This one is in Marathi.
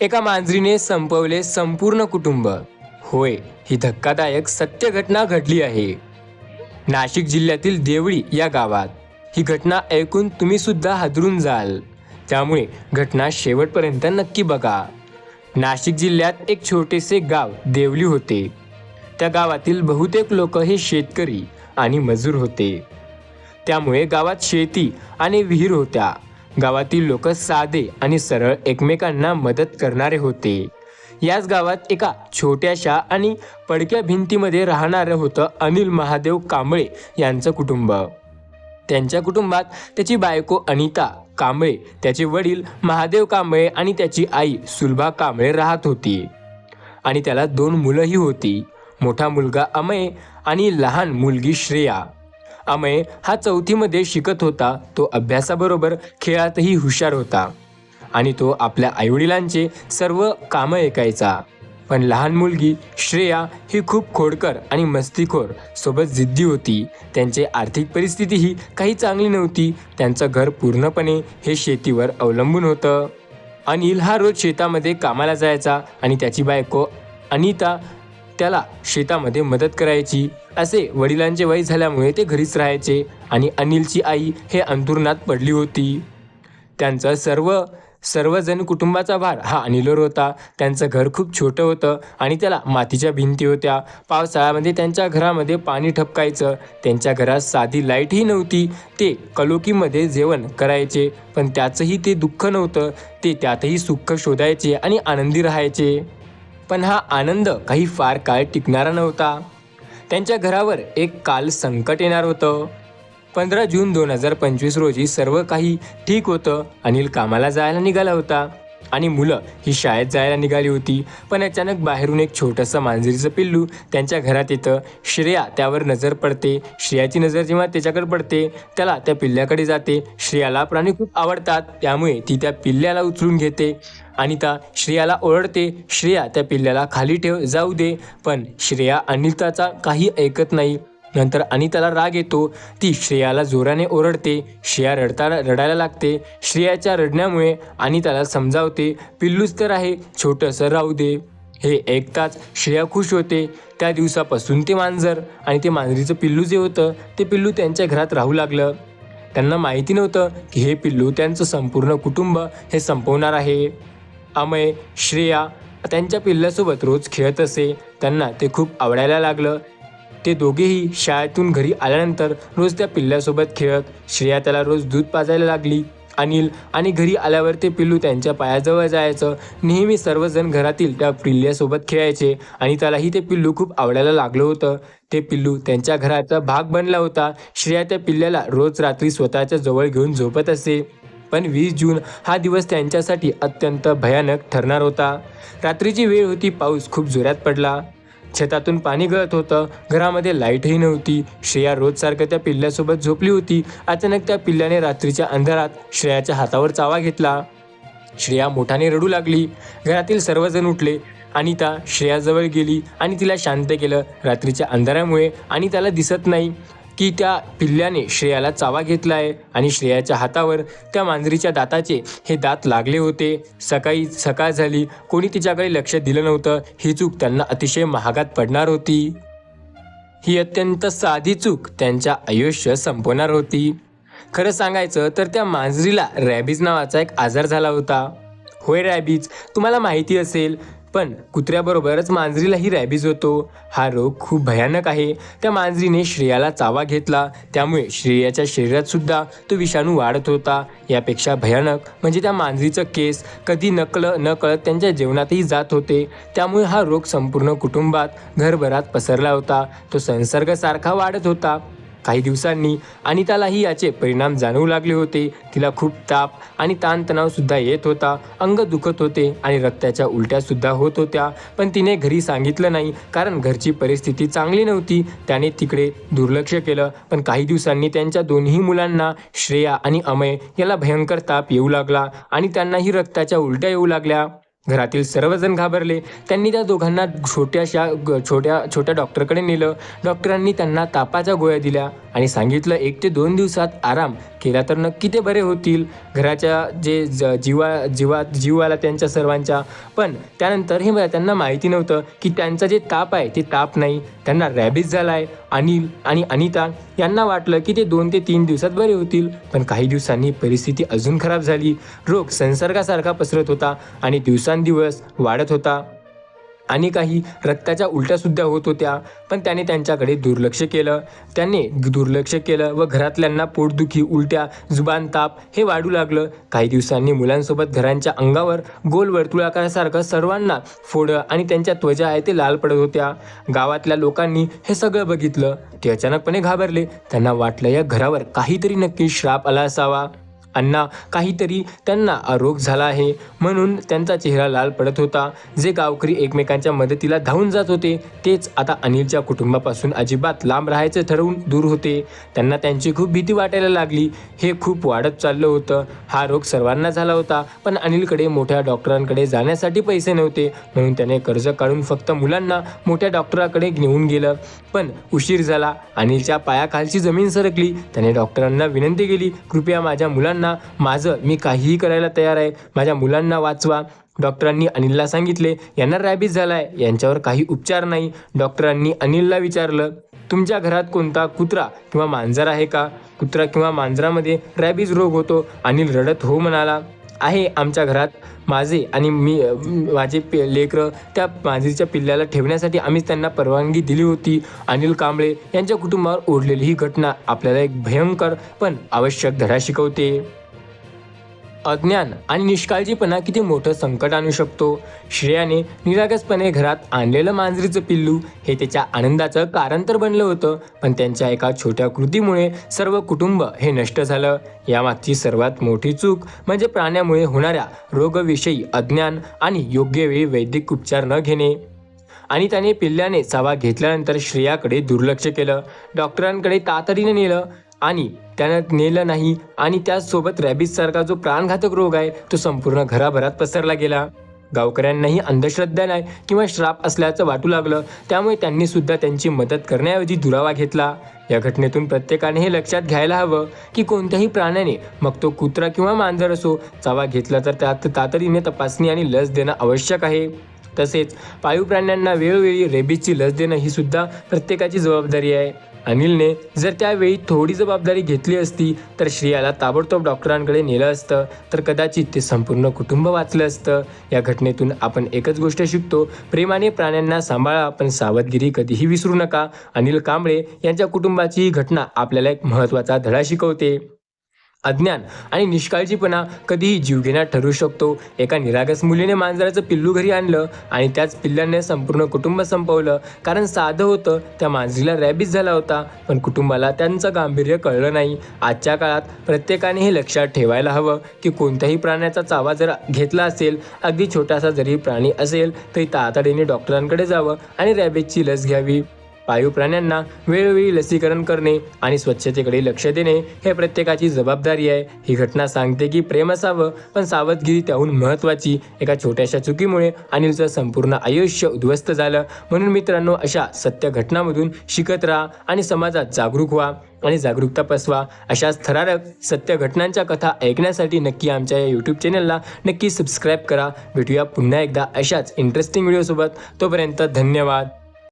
एका मांजरीने संपवले संपूर्ण कुटुंब. होय ही धक्कादायक सत्य घटना घडली आहे. नाशिक जिल्ह्यातील देवळी या गावात. ही घटना ऐकून तुम्ही सुद्धा हादरून जाल. त्यामुळे घटना शेवटपर्यंत नक्की बघा. नाशिक जिल्ह्यात एक छोटेसे गाव देवली होते. त्या गावातील बहुतेक लोक हे शेतकरी आणि मजूर होते. त्यामुळे गावात शेती आणि विहीर होत्या. गावातील लोक साधे आणि सरळ एकमेकांना मदत करणारे होते. याच गावात एका छोट्याशा आणि पडक्या भिंतीमध्ये राहणारं होतं अनिल महादेव कांबळे यांचं कुटुंब. त्यांच्या कुटुंबात त्याची बायको अनिता कांबळे त्याचे वडील महादेव कांबळे आणि त्याची आई सुलभा कांबळे राहत होती. आणि त्याला दोन मुलंही होती. मोठा मुलगा अमय आणि लहान मुलगी श्रेया. अमय हा चौथीमध्ये शिकत होता. तो अभ्यासाबरोबर खेळातही हुशार होता. आणि तो आपल्या आईवडिलांचे सर्व कामं ऐकायचा. पण लहान मुलगी श्रेया ही खूप खोडकर आणि मस्तीखोर सोबत जिद्दी होती. त्यांची आर्थिक परिस्थितीही काही चांगली नव्हती. त्यांचं घर पूर्णपणे हे शेतीवर अवलंबून होतं. अनिल हा रोज शेतामध्ये कामाला जायचा आणि त्याची बायको अनिता त्याला शेतामध्ये मदत करायची. असे वडिलांचे वय झाल्यामुळे ते घरीच राहायचे आणि अनिलची आई हे अंतुरणात पडली होती. त्यांचं सर्व सर्वजण कुटुंबाचा भार हा अनिलवर होता. त्यांचं घर खूप छोटं होतं आणि त्याला मातीच्या भिंती होत्या. पावसाळ्यामध्ये त्यांच्या घरामध्ये पाणी ठपकायचं. त्यांच्या घरात साधी लाईटही नव्हती. ते कलोकीमध्ये जेवण करायचे पण त्याचंही ते दुःख नव्हतं. ते त्यातही सुख शोधायचे आणि आनंदी राहायचे. पण हा आनंद काही फार काळ टिकणारा नव्हता. त्यांच्या घरावर एक काल संकट येणार होतं. पंधरा जून दोन हजार पंचवीस रोजी सर्व काही ठीक होतं अनिल कामाला जायला निघाला होता. आणि मुलं ही शाळेत जायला निघाली होती. पण अचानक बाहेरून एक छोटंसं मांजरीचं पिल्लू त्यांच्या घरात येतं. श्रेया त्यावर नजर पडते. श्रेयाची नजर जेव्हा त्याच्याकडे पडते त्याला त्या पिल्ल्याकडे जाते. श्रेयाला प्राणी खूप आवडतात. त्यामुळे ती त्या पिल्ल्याला उचलून घेते. आणि त्या श्रेयाला ओरडते. श्रेया त्या पिल्ल्याला खाली ठेव जाऊ दे. पण श्रेया अनिताचा काही ऐकत नाही. नंतर अनिताला राग येतो. ती श्रेयाला जोराने ओरडते. श्रेया रडता रडायला लागते. श्रेयाच्या रडण्यामुळे अनिताला समजावते पिल्लूच तर आहे छोटंसं राहू दे. हे ऐकताच श्रेया खुश होते. त्या दिवसापासून ते मांजर आणि ते मांजरीचं पिल्लू जे होतं ते पिल्लू त्यांच्या घरात राहू लागलं. त्यांना माहिती नव्हतं की हे पिल्लू त्यांचं संपूर्ण कुटुंब हे संपवणार आहे. अमय श्रेया त्यांच्या पिल्लासोबत रोज खेळत असे. त्यांना ते खूप आवडायला लागलं. ते दोघेही शाळेतून घरी आल्यानंतर रोज त्या पिल्ल्यासोबत खेळत श्रेया त्याला रोज दूध पाजायला लागली. अनिल आणि घरी आल्यावर ते पिल्लू त्यांच्या पायाजवळ जायचं. नेहमी सर्वजण घरातील त्या पिल्ल्यासोबत खेळायचे आणि त्यालाही ते पिल्लू खूप आवडायला लागलं होतं. ते पिल्लू त्यांच्या घराचा भाग बनला होता. श्रेया त्या पिल्ल्याला रोज रात्री स्वतःच्या जवळ घेऊन झोपत असे. पण वीस जून हा दिवस त्यांच्यासाठी अत्यंत भयानक ठरणार होता. रात्रीची वेळ होती पाऊस खूप जोरात पडला. छतातून पाणी गळत होतं. घरामध्ये लाईटही नव्हती. श्रेया रोजसारखं त्या पिल्ल्यासोबत झोपली होती. अचानक त्या पिल्ल्याने रात्रीच्या अंधारात श्रेयाच्या हातावर चावा घेतला. श्रेया मोठाने रडू लागली. घरातील सर्वजण उठले. अनिता श्रेयाजवळ गेली आणि तिला शांत केलं. रात्रीच्या अंधारामुळे आणि त्याला दिसत नाही. की त्या पिल्ल्याने श्रेयाला चावा घेतला आहे आणि श्रेयाच्या हातावर त्या मांजरीच्या दाताचे हे दात लागले होते. सकाळी सकाळ झाली. कोणी तिच्याकडे लक्ष दिलं नव्हतं. ही चूक त्यांना अतिशय महागात पडणार होती. ही अत्यंत साधी चूक त्यांच्या आयुष्य संपवणार होती. खरं सांगायचं तर त्या मांजरीला रॅबीज नावाचा एक आजार झाला होता. होय रॅबीज तुम्हाला माहिती असेल पण कुत्र्याबरोबरच मांजरीलाही रॅबीज होतो. हा रोग खूप भयानक आहे. त्या मांजरीने श्रेयाला चावा घेतला. त्यामुळे श्रेयाच्या शरीरात सुद्धा तो विषाणू वाढत होता. यापेक्षा भयानक म्हणजे त्या मांजरीचं केस कधी नकळ न कळत त्यांच्या जेवणातही जात होते. त्यामुळे हा रोग संपूर्ण कुटुंबात घरभरात पसरला होता. तो संसर्गासारखा वाढत होता. काही दिवसांनी अनितालाही याचे परिणाम जाणवू लागले होते. तिला खूप ताप आणि ताणतणाव सुद्धा येत होता. अंग दुखत होते आणि रक्ताच्या उलट्या सुद्धा होत होत्या. पण तिने घरी सांगितलं नाही कारण घरची परिस्थिती चांगली नव्हती. त्याने तिकडे दुर्लक्ष केलं. पण काही दिवसांनी त्यांच्या दोन्ही मुलांना श्रेया आणि अमय याला भयंकर ताप येऊ लागला आणि त्यांनाही रक्ताच्या उलट्या येऊ लागल्या. घरातील सर्वजण घाबरले. त्यांनी त्या दोघांना छोट्याशा ग- छोट्या छोट्या डॉक्टरकडे नेलं. डॉक्टरांनी त्यांना तापाच्या गोळ्या दिल्या आणि सांगितलं एक ते दोन दिवसात आराम केला तर नक्की ते बरे होतील. घराच्या जे ज- जीवा जीवा जीव आला त्यांच्या सर्वांच्या. पण त्यानंतर हे त्यांना माहिती नव्हतं की त्यांचा जे ताप आहे ते ताप नाही. त्यांना रॅबिज झाला आहे अनिल आणि अनिता यांना वाटलं की ते दोन ते तीन दिवसात बरे होतील. पण काही दिवसांनी परिस्थिती अजून खराब झाली. रोग संसर्गासारखा पसरत होता आणि दिवसांदिवस वाढत होता. आणि काही रक्ताच्या उलट्यासुद्धा होत होत्या. पण त्याने त्यांच्याकडे दुर्लक्ष केलं. त्याने दुर्लक्ष केलं व घरातल्यांना पोटदुखी उलट्या जुबान ताप हे वाढू लागलं. काही दिवसांनी मुलांसोबत घरांच्या अंगावर गोल वर्तुळाकारासारखं सर्वांना फोडं आणि त्यांच्या त्वचा आहे ते लाल पडत होत्या. गावातल्या लोकांनी हे सगळं बघितलं. ते अचानकपणे घाबरले. त्यांना वाटलं या घरावर काहीतरी नक्की श्राप आला असावा. अण्णा काहीतरी त्यांना रोग झाला आहे. म्हणून त्यांचा चेहरा लाल पडत होता. जे गावकरी एकमेकांच्या मदतीला धावून जात होते तेच आता अनिलच्या कुटुंबापासून अजिबात लांब राहायचं ठरवून दूर होते. त्यांना त्यांची खूप भीती वाटायला लागली. हे खूप वाढत चाललं होतं. हा रोग सर्वांना झाला होता पण अनिलकडे मोठ्या डॉक्टरांकडे जाण्यासाठी पैसे नव्हते. म्हणून त्याने कर्ज काढून फक्त मुलांना मोठ्या डॉक्टराकडे घेऊन गेलं. पण उशीर झाला. अनिलच्या पायाखालची जमीन सरकली. त्याने डॉक्टरांना विनंती केली कृपया माझ्या मुलांना माझं मी काहीही करायला तयार आहे. माझ्या मुलांना वाचवा. डॉक्टरांनी अनिलला सांगितले यांना रॅबिस झालाय. यांच्यावर काही उपचार नाही. डॉक्टरांनी अनिलला विचारलं तुमच्या घरात कोणता कुत्रा किंवा मांजर आहे का? कुत्रा किंवा मांजरामध्ये रॅबीज रोग होतो. अनिल रडत हो म्हणाला आहे आमच्या घरात. माझे आणि मी माझे पे लेकरं त्या मांजरीच्या पिल्ल्याला ठेवण्यासाठी आम्हीच त्यांना परवानगी दिली होती. अनिल कांबळे यांच्या कुटुंबावर ओढलेली ही घटना आपल्याला एक भयंकर पण आवश्यक धडा शिकवते. अज्ञान आणि निष्काळजीपणा किती मोठं संकट आणू शकतो? श्रेयाने निरागसपणे घरात आणलेलं मांजरीचं पिल्लू हे त्याच्या आनंदाचं कारण तर बनलं होतं पण त्यांच्या एका छोट्या कृतीमुळे सर्व कुटुंब हे नष्ट झालं. यामागची सर्वात मोठी चूक म्हणजे प्राण्यामुळे होणाऱ्या रोगविषयी अज्ञान आणि योग्य वेळी वैद्यक उपचार न घेणे. आणि त्याने पिल्ल्याने चावा घेतल्यानंतर श्रेयाकडे दुर्लक्ष केलं. डॉक्टरांकडे तातडीने नेलं. आणि त्यानं नेलं नाही आणि त्याचसोबत रॅबिससारखा जो प्राणघातक रोग आहे तो संपूर्ण घराभरात पसरला गेला. गावकऱ्यांनाही अंधश्रद्धा नाही किंवा श्राप असल्याचं वाटू लागलं. त्यामुळे त्यांनी सुद्धा त्यांची मदत करण्याऐवजी दुरावा घेतला. या घटनेतून प्रत्येकाने हे लक्षात घ्यायला हवं की कोणत्याही प्राण्याने मग तो कुत्रा किंवा मांजर असो चावा घेतला तर त्यात तातडीने तपासणी आणि लस देणं आवश्यक आहे. तसेच पाळीव प्राण्यांना वेळोवेळी रेबीजची लस देणं ही सुद्धा प्रत्येकाची जबाबदारी आहे. अनिलने जर त्यावेळी थोडी जबाबदारी घेतली असती तर श्रेयाला ताबडतोब डॉक्टरांकडे नेलं असतं. तर कदाचित ते संपूर्ण कुटुंब वाचलं असतं. या घटनेतून आपण एकच गोष्ट शिकतो प्रेमाने प्राण्यांना सांभाळा पण सावधगिरी कधीही विसरू नका. अनिल कांबळे यांच्या कुटुंबाची ही घटना आपल्याला एक महत्त्वाचा धडा शिकवते. अज्ञान आणि निष्काळजीपणा कधीही जीवघेण्यात ठरू शकतो. एका निरागस मुलीने मांजराचं पिल्लू घरी आणलं आणि त्याच पिल्ल्याने संपूर्ण कुटुंब संपवलं. कारण साधं होतं त्या मांजरीला रॅबिस झाला होता. पण कुटुंबाला त्यांचं गांभीर्य कळलं नाही. आजच्या काळात प्रत्येकाने हे लक्षात ठेवायला हवं की कोणत्याही प्राण्याचा चावा जर घेतला असेल अगदी छोटासा जरी प्राणी असेल तरी तातडीने डॉक्टरांकडे जावं आणि रॅबिसची लस घ्यावी. पाळीव प्राण्यांना वेळोवेळी लसीकरण करणे आणि स्वच्छतेकडे लक्ष देणे हे प्रत्येकाची जबाबदारी आहे. ही घटना सांगते की प्रेम असावं पण सावधगिरी त्याहून महत्त्वाची. एका छोट्याशा चुकीमुळे अनिलचं संपूर्ण आयुष्य उद्ध्वस्त झालं. म्हणून मित्रांनो अशा सत्य घटनामधून शिकत राहा आणि समाजात जागरूक व्हा आणि जागरूकता पसवा. अशाच थरारक सत्य घटनांच्या कथा ऐकण्यासाठी नक्की आमच्या या यूट्यूब चॅनलला नक्की सबस्क्राईब करा. भेटूया पुन्हा एकदा अशाच इंटरेस्टिंग व्हिडिओसोबत तोपर्यंत धन्यवाद.